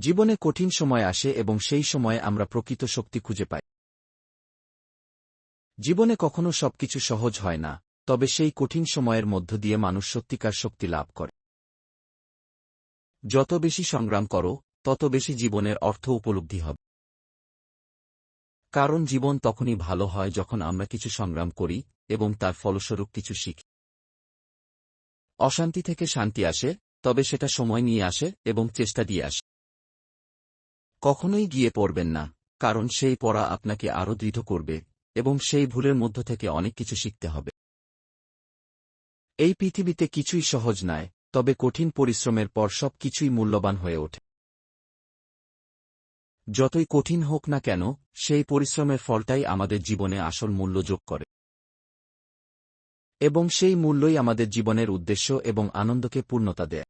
জীবনে কঠিন সময় আসে এবং সেই সময়ে আমরা প্রকৃত শক্তি খুঁজে পাই। জীবনে কখনো সবকিছু সহজ হয় না, তবে সেই কঠিন সময়ের মধ্য দিয়ে মানুষ সত্যিকার শক্তি লাভ করে। যত বেশি সংগ্রাম করো, তত বেশি জীবনের অর্থ উপলব্ধি হবে। কারণ জীবন তখনই ভালো হয় যখন আমরা কিছু সংগ্রাম করি এবং তার ফলস্বরূপ কিছু শিখি। অশান্তি থেকে শান্তি আসে, তবে সেটা সময় নিয়ে আসে এবং চেষ্টা দিয়ে আসে। কখনোই গিয়ে পড়বেন না, কারণ সেই পড়া আপনাকে আরও দৃঢ় করবে এবং সেই ভুলের মধ্য থেকে অনেক কিছু শিখতে হবে। এই পৃথিবীতে কিছুই সহজ নয়, তবে কঠিন পরিশ্রমের পর সব কিছুই মূল্যবান হয়ে ওঠে। যতই কঠিন হোক না কেন, সেই পরিশ্রমের ফলটাই আমাদের জীবনে আসল মূল্য যোগ করে। এবং সেই মূল্যই আমাদের জীবনের উদ্দেশ্য এবং আনন্দকে পূর্ণতা দেয়।